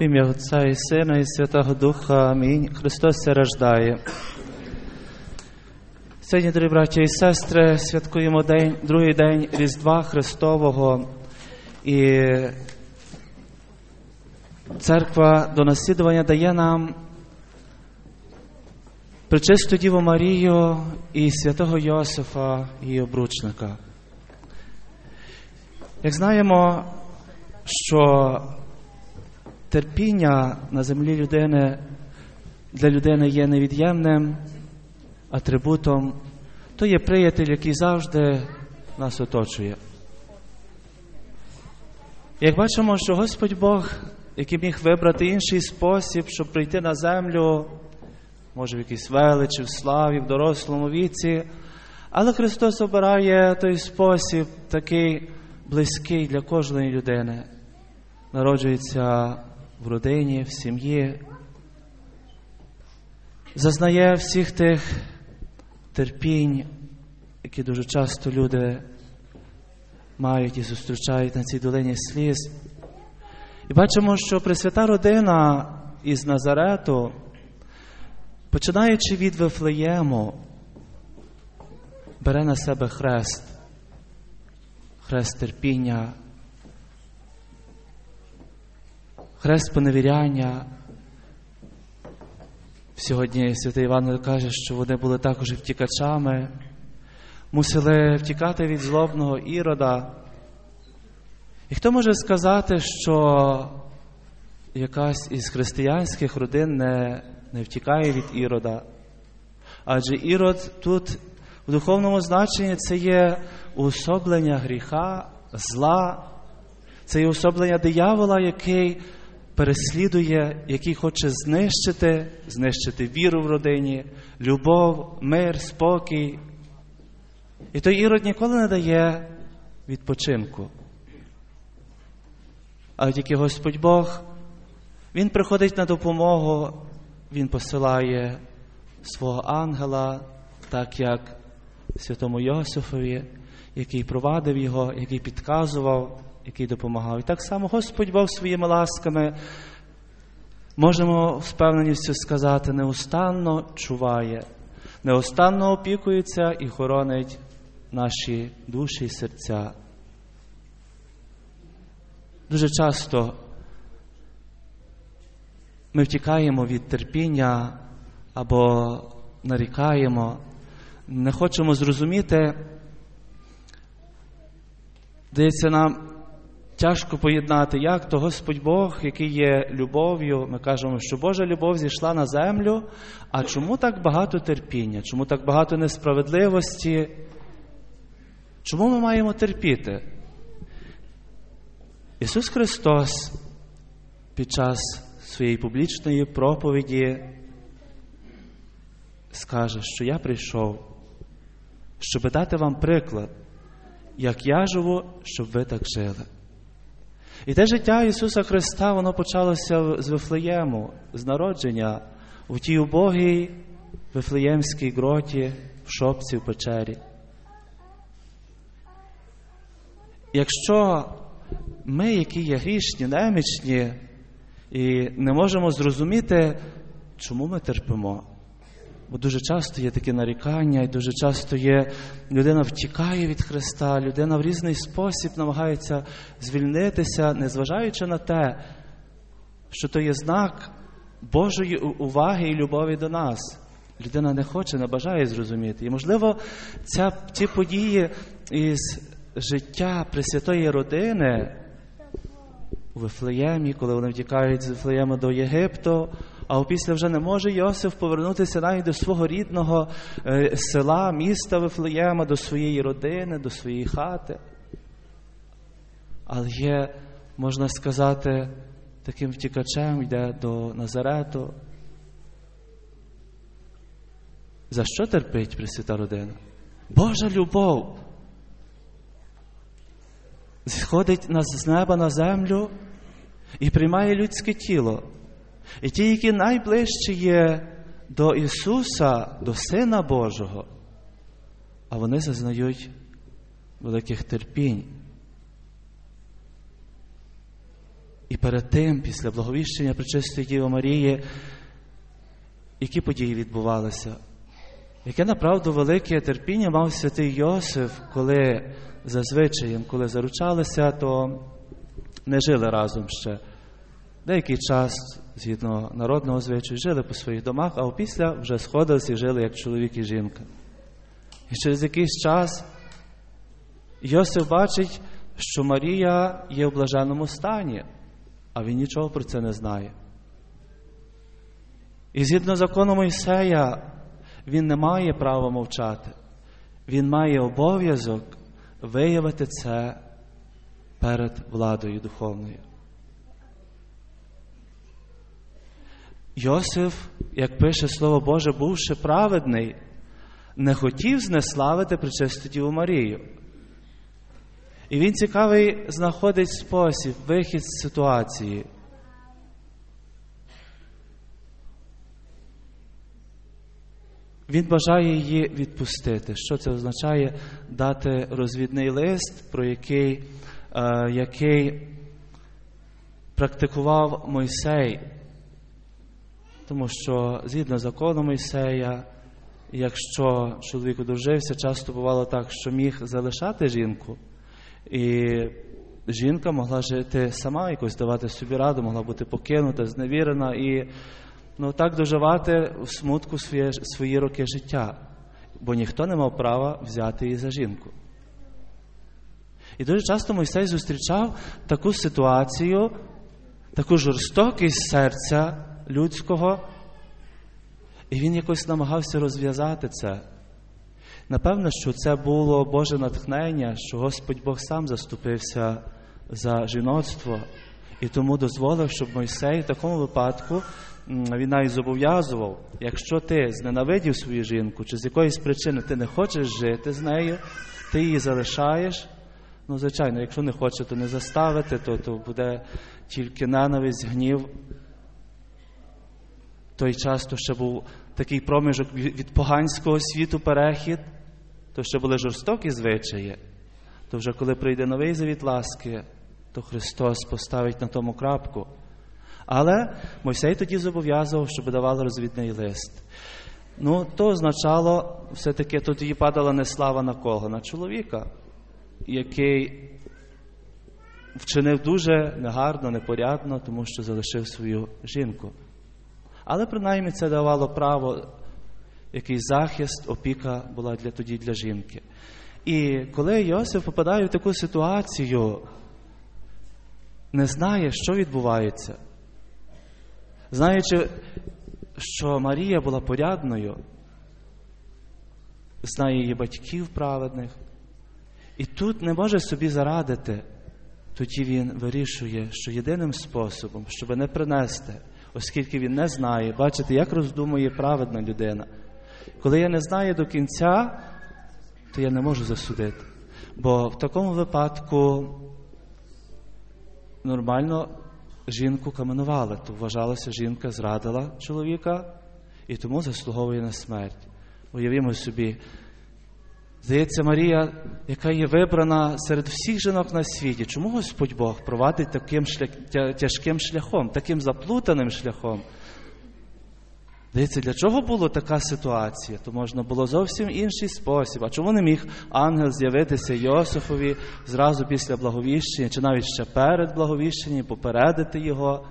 В ім'я Отця і Сина, і Святого Духа. Амінь. Христос се рождає. Сьогодні, дорогі браті і сестри, святкуємо день, другий день Різдва Христового. І церква до наслідування дає нам пречисту Діву Марію і святого Йосифа, її обручника. Як знаємо, що терпіння на землі людини для людини є невід'ємним атрибутом, то є приятель, який завжди нас оточує. Як бачимо, що Господь Бог, який міг вибрати інший спосіб, щоб прийти на землю, може в якійсь величі, в славі, в дорослому віці, але Христос обирає той спосіб, такий близький для кожної людини. Народжується в родині, в сім'ї, зазнає всіх тих терпінь, які дуже часто люди мають і зустрічають на цій долині сліз. І бачимо, що Пресвята родина із Назарету, починаючи від Вифлеєму, бере на себе хрест, хрест терпіння, хрест поневіряння. Сьогодні святий Іван каже, що вони були також втікачами, мусили втікати від злобного ірода. І хто може сказати, що якась із християнських родин не, не втікає від ірода? Адже ірод тут в духовному значенні це є уособлення гріха, зла, це є уособлення диявола, який переслідує, який хоче знищити, знищити віру в родині, любов, мир, спокій. І той ірод ніколи не дає відпочинку. А тільки Господь Бог, Він приходить на допомогу, Він посилає свого ангела, так як святому Йосифові, який провадив його, який підказував, який допомагав. І так само Господь Бог своїми ласками, можемо з певненістю сказати, неустанно чуває, неустанно опікується і хоронить наші душі і серця. Дуже часто ми втікаємо від терпіння або нарікаємо, не хочемо зрозуміти, здається, нам тяжко поєднати, як то Господь Бог, який є любов'ю, ми кажемо, що Божа любов зійшла на землю, а чому так багато терпіння, чому так багато несправедливості? Чому ми маємо терпіти? Ісус Христос під час своєї публічної проповіді скаже, що я прийшов, щоб дати вам приклад, як я живу, щоб ви так жили. І те життя Ісуса Христа, воно почалося з Вифлеєму, з народження у тій убогій Вифлеємській гроті, в шопці, в печері. Якщо ми, які є грішні, немічні, і не можемо зрозуміти, чому ми терпимо. Бо дуже часто є такі нарікання, і дуже часто є людина втікає від Христа, людина в різний спосіб намагається звільнитися, незважаючи на те, що то є знак Божої уваги і любові до нас. Людина не хоче, не бажає зрозуміти. І, можливо, ця, ці події із життя Пресвятої родини у Вифлеємі, коли вони втікають з Вифлеєма до Єгипту, а опісля вже не може Йосиф повернутися навіть до свого рідного е, села, міста Вифлеєма, до своєї родини, до своєї хати. Але є, можна сказати, таким втікачем йде до Назарету. За що терпить Пресвята родина? Божа любов сходить з неба на землю і приймає людське тіло. І ті, які найближчі є до Ісуса, до Сина Божого, а вони зазнають великих терпінь. І перед тим, після благовіщення Пречистої Діви Марії, які події відбувалися? Яке направду велике терпіння мав святий Йосиф, коли зазвичаєм, коли заручалися, то не жили разом ще. Деякий час, згідно народного звичаю, жили по своїх домах, а опісля вже сходилися і жили як чоловік і жінка. І через якийсь час Йосиф бачить, що Марія є в блаженному стані, а він нічого про це не знає. І згідно закону Мойсея, він не має права мовчати. Він має обов'язок виявити це перед владою духовною. Йосиф, як пише Слово Боже, бувши праведний, не хотів знеславити причисту Діву Марію. І він цікавий знаходить спосіб, вихід з ситуації. Він бажає її відпустити. Що це означає? Дати розвідний лист, про який, е, який практикував Мойсей. Тому що згідно закону Мойсея, якщо чоловік одружився, часто бувало так, що міг залишати жінку, і жінка могла жити сама, якось давати собі раду, могла бути покинута, зневірена і ну, так доживати в смутку своє, свої роки життя, бо ніхто не мав права взяти її за жінку. І дуже часто Мойсей зустрічав таку ситуацію, таку жорстокість серця людського, і він якось намагався розв'язати це. Напевно, що це було Боже натхнення, що Господь Бог сам заступився за жіноцтво і тому дозволив, щоб Мойсей в такому випадку він навіть зобов'язував, якщо ти зненавидів свою жінку, чи з якоїсь причини ти не хочеш жити з нею, ти її залишаєш. Ну, звичайно, якщо не хоче, то не заставити, то, то буде тільки ненависть, гнів. Той час то ще був такий проміжок від поганського світу перехід, то ще були жорстокі звичаї, то вже коли прийде новий завіт ласки, то Христос поставить на тому крапку. Але Мойсей тоді зобов'язував, щоб давали розвідний лист. Ну, то означало, все-таки тоді падала не слава на кого? На чоловіка, який вчинив дуже негарно, непорядно, тому що залишив свою жінку. Але принаймні це давало право, якийсь захист, опіка була для тоді для жінки. І коли Йосиф попадає в таку ситуацію, не знає, що відбувається, знаючи, що Марія була порядною, знає її батьків праведних, і тут не може собі зарадити, тоді він вирішує, що єдиним способом, щоб не принести, оскільки він не знає, бачите, як роздумує праведна людина. Коли я не знаю до кінця, то я не можу засудити. Бо в такому випадку нормально жінку каменували, то вважалося, жінка зрадила чоловіка і тому заслуговує на смерть. Уявімо собі, здається, Марія, яка є вибрана серед всіх жінок на світі, чому Господь Бог провадить таким шлях, тяжким шляхом, таким заплутаним шляхом? Дивіться, для чого була така ситуація? То можна було зовсім інший спосіб. А чому не міг ангел з'явитися Йосифові зразу після благовіщення, чи навіть ще перед благовіщенням, попередити його,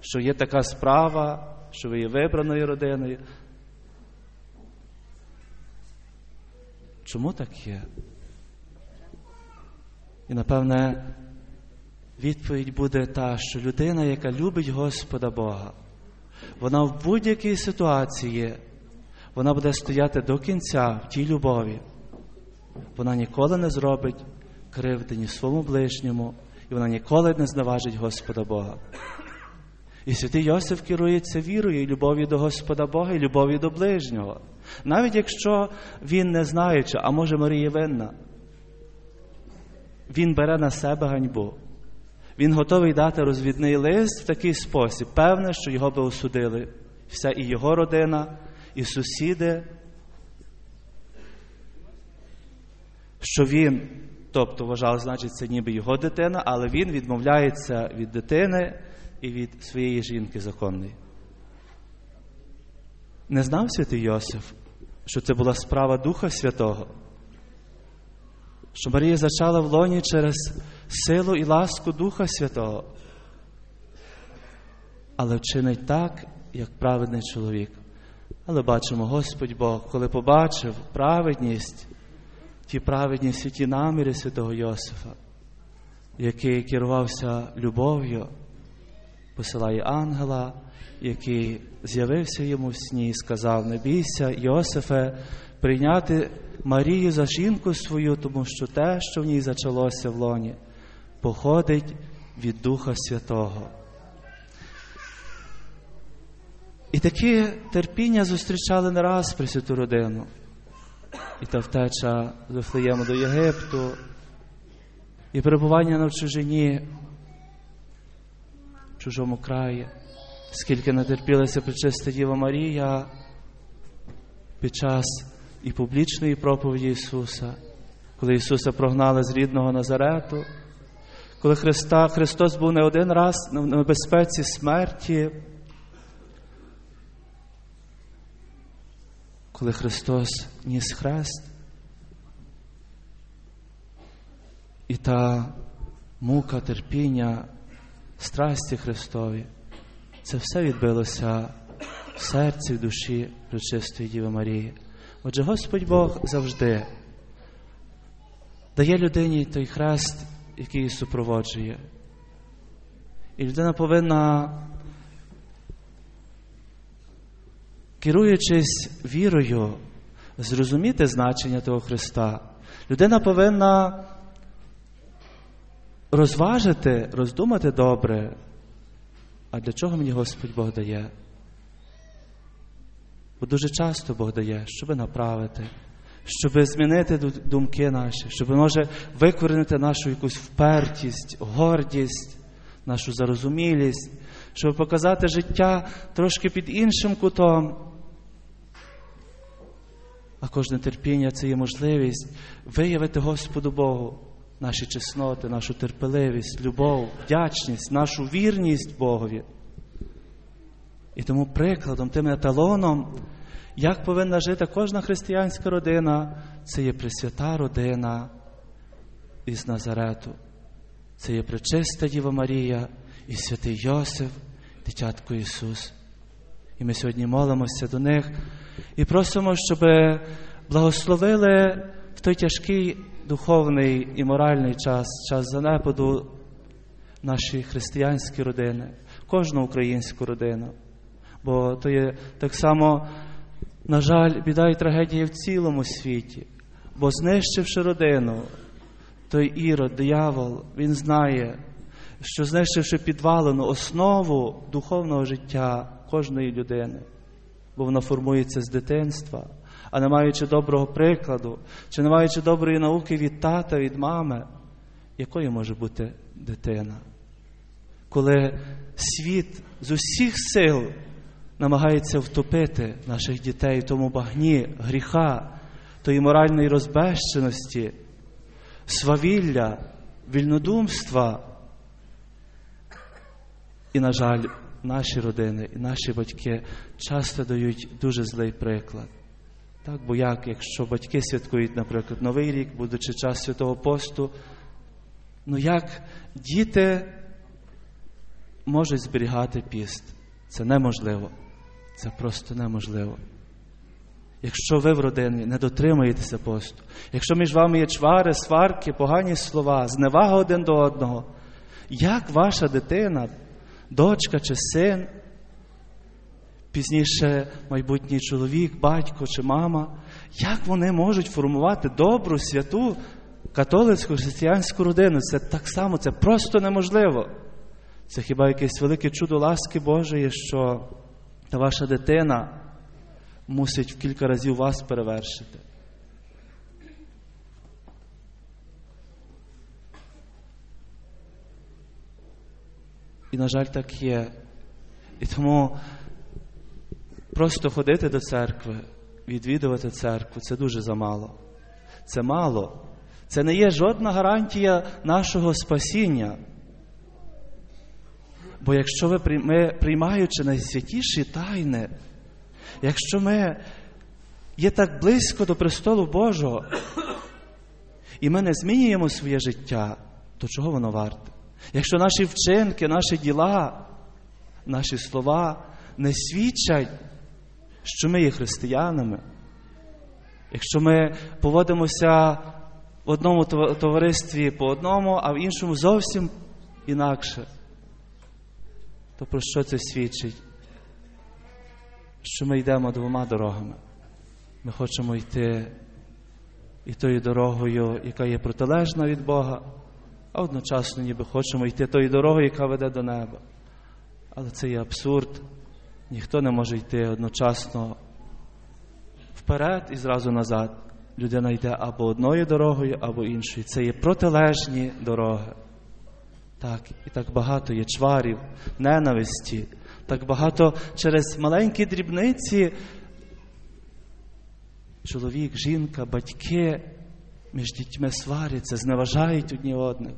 що є така справа, що ви є вибраною родиною? Чому так є? І напевне відповідь буде та, що людина, яка любить Господа Бога, вона в будь-якій ситуації вона буде стояти до кінця в тій любові. Вона ніколи не зробить кривди ні своєму ближньому, і вона ніколи не зневажить Господа Бога. І святий Йосиф керується вірою і любов'ю до Господа Бога і любов'ю до ближнього. Навіть якщо він не знаючи, а може Марія винна, він бере на себе ганьбу. Він готовий дати розвідний лист в такий спосіб. Певне, що його би осудили. Вся і його родина, і сусіди, що він Тобто вважав, значить, це ніби його дитина, але він відмовляється від дитини і від своєї жінки законної. Не знав святий Йосиф, що це була справа Духа Святого, що Марія зачала в лоні через силу і ласку Духа Святого, але вчинить так, як праведний чоловік. Але бачимо, Господь Бог, коли побачив праведність, ті праведні святі наміри святого Йосифа, який керувався любов'ю, посилає ангела, який з'явився йому в сні і сказав: Не бійся, Йосифе, прийняти Марію за жінку свою, тому що те, що в ній зачалося в лоні, походить від Духа Святого. І таке терпіння зустрічали не раз Пресвяту родину. І та втеча з Вифлеєму до Єгипту, і перебування на чужині, в чужому краї, скільки натерпілася причиста Діва Марія під час і публічної проповіді Ісуса, коли Ісуса прогнали з рідного Назарету, коли Христа, Христос був не один раз на небезпеці смерті. коли Христос ніс хрест, і та мука терпіння, страсті Христові, це все відбилося в серці, в душі Пречистої Діви Марії. Отже, Господь Бог завжди дає людині той хрест, який її супроводжує. І людина повинна керуючись вірою, зрозуміти значення того Христа, людина повинна розважити, роздумати добре, а для чого мені Господь Бог дає? Бо дуже часто Бог дає, щоб направити, щоб змінити думки наші, щоб може викорінити нашу якусь впертість, гордість, нашу зарозумілість, щоб показати життя трошки під іншим кутом. А кожне терпіння це є можливість виявити Господу Богу наші чесноти, нашу терпеливість, любов, вдячність, нашу вірність Богові. І тому прикладом, тим еталоном, як повинна жити кожна християнська родина, це є Пресвята родина із Назарету. Це є пречиста Діва Марія і святий Йосиф, дитятко Ісус. І ми сьогодні молимося до них і просимо, щоб благословили в той тяжкий духовний і моральний час, час занепаду наші християнські родини, кожну українську родину. Бо то є так само, на жаль, біда і трагедія в цілому світі, бо знищивши родину, той ірод, диявол, він знає, що знищивши підвалену основу духовного життя кожної людини бо вона формується з дитинства, а не маючи доброго прикладу, чи не маючи доброї науки від тата, від мами, якою може бути дитина? Коли світ з усіх сил намагається втопити наших дітей в тому багні гріха, тої моральної розбещеності, свавілля, вільнодумства. І, на жаль, наші родини і наші батьки часто дають дуже злий приклад. Так, Бо як, якщо батьки святкують, наприклад, Новий рік, будучи час святого посту, ну як діти можуть зберігати піст? Це неможливо. Це просто неможливо. Якщо ви в родині не дотримуєтеся посту, якщо між вами є чвари, сварки, погані слова, зневага один до одного, як ваша дитина дочка чи син, пізніше майбутній чоловік, батько чи мама, як вони можуть формувати добру, святу католицьку християнську родину? Це так само, це просто неможливо. Це хіба якесь велике чудо ласки Божої, що та ваша дитина мусить в кілька разів вас перевершити. І, на жаль, так є. І тому просто ходити до церкви, відвідувати церкву це дуже замало. Це мало. Це не є жодна гарантія нашого спасіння. Бо якщо ви ми, приймаючи найсвятіші тайни, якщо ми є так близько до престолу Божого, і ми не змінюємо своє життя, то чого воно варте? Якщо наші вчинки, наші діла, наші слова не свідчать, що ми є християнами, якщо ми поводимося в одному товаристві по одному, а в іншому зовсім інакше, то про що це свідчить? Що ми йдемо двома дорогами. Ми хочемо йти і тою дорогою, яка є протилежна від Бога, а одночасно ніби хочемо йти тою дорогою, яка веде до неба. Але це є абсурд. Ніхто не може йти одночасно вперед і зразу назад. Людина йде або одною дорогою, або іншою. Це є протилежні дороги. Так, І так багато є чварів, ненависті, так багато через маленькі дрібниці. Чоловік, жінка, батьки між дітьми сваряться, зневажають одні одних,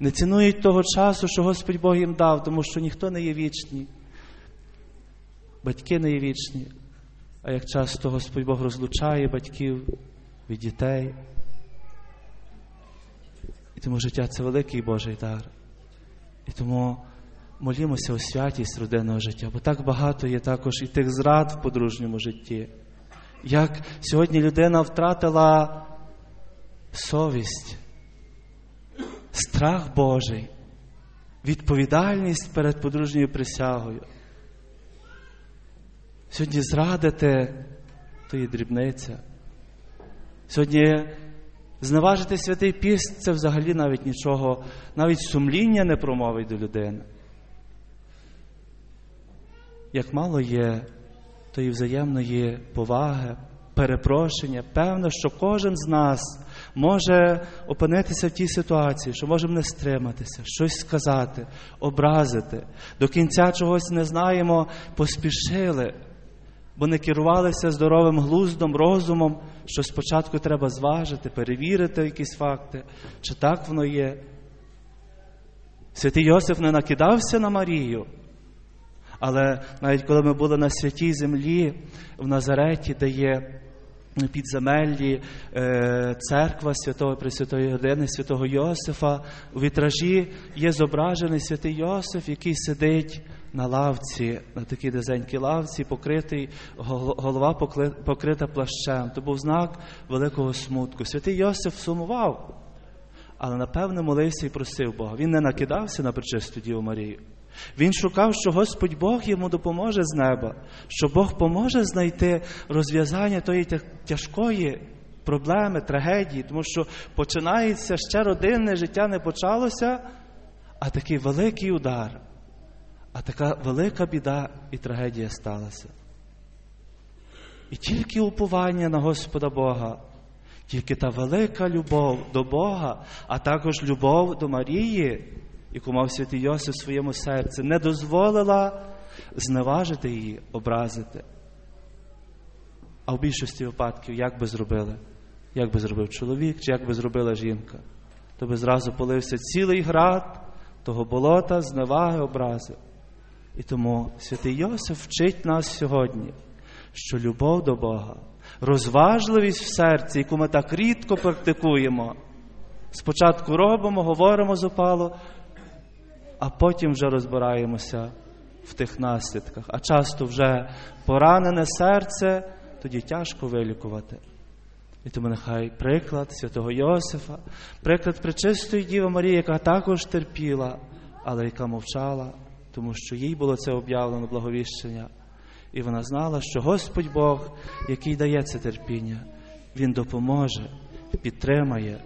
не цінують того часу, що Господь Бог їм дав, тому що ніхто не є вічний. Батьки не є вічні. А як часто Господь Бог розлучає батьків від дітей. І тому життя це великий Божий дар. І тому молімося у святість родинного життя, бо так багато є також і тих зрад в подружньому житті. Як сьогодні людина втратила совість, страх Божий, відповідальність перед подружньою присягою. Сьогодні зрадити то є дрібниця. Сьогодні зневажити святий піст це взагалі навіть нічого, навіть сумління не промовить до людини. Як мало є тої взаємної поваги, перепрошення, певно, що кожен з нас може опинитися в тій ситуації, що можемо не стриматися, щось сказати, образити, до кінця чогось не знаємо, поспішили бо не керувалися здоровим глуздом, розумом, що спочатку треба зважити, перевірити якісь факти, чи так воно є. Святий Йосиф не накидався на Марію. Але навіть коли ми були на святій землі в Назареті, де є підземеллі е, церква Святого Пресвятої Години, святого Йосифа, у вітражі є зображений святий Йосиф, який сидить на лавці, на такій дизенькій лавці, покритий, голова покрита плащем. То був знак великого смутку. Святий Йосиф сумував, але напевне молився і просив Бога. Він не накидався на причисту Діву Марію. Він шукав, що Господь Бог йому допоможе з неба, що Бог поможе знайти розв'язання тої тяжкої проблеми, трагедії, тому що починається ще родинне життя не почалося, а такий великий удар. А така велика біда і трагедія сталася. І тільки уповання на Господа Бога, тільки та велика любов до Бога, а також любов до Марії, яку мав святий Йосиф в своєму серці, не дозволила зневажити її, образити. А в більшості випадків як би зробили? Як би зробив чоловік, чи як би зробила жінка? То би зразу полився цілий град того болота, зневаги, образи. І тому святий Йосиф вчить нас сьогодні, що любов до Бога, розважливість в серці, яку ми так рідко практикуємо. Спочатку робимо, говоримо з опалу, а потім вже розбираємося в тих наслідках. А часто вже поранене серце, тоді тяжко вилікувати. І тому нехай приклад святого Йосифа, приклад пречистої Діви Марії, яка також терпіла, але яка мовчала тому що їй було це об'явлено благовіщення. І вона знала, що Господь Бог, який дає це терпіння, Він допоможе, підтримає.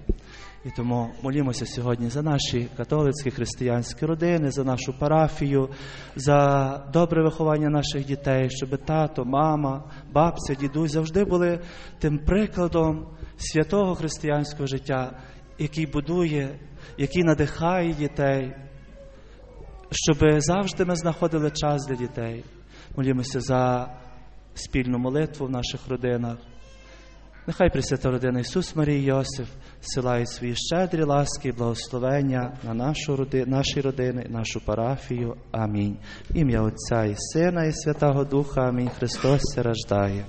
І тому молімося сьогодні за наші католицькі християнські родини, за нашу парафію, за добре виховання наших дітей, щоб тато, мама, бабця, дідусь завжди були тим прикладом святого християнського життя, який будує, який надихає дітей, щоб завжди ми знаходили час для дітей. Молімося за спільну молитву в наших родинах, Нехай Пресвята Родина Ісус Марій Йосиф силають свої щедрі ласки і благословення на нашу роди, наші родини, нашу парафію. Амінь. Ім'я Отця і Сина, і Святого Духа. Амінь. Христос рождає.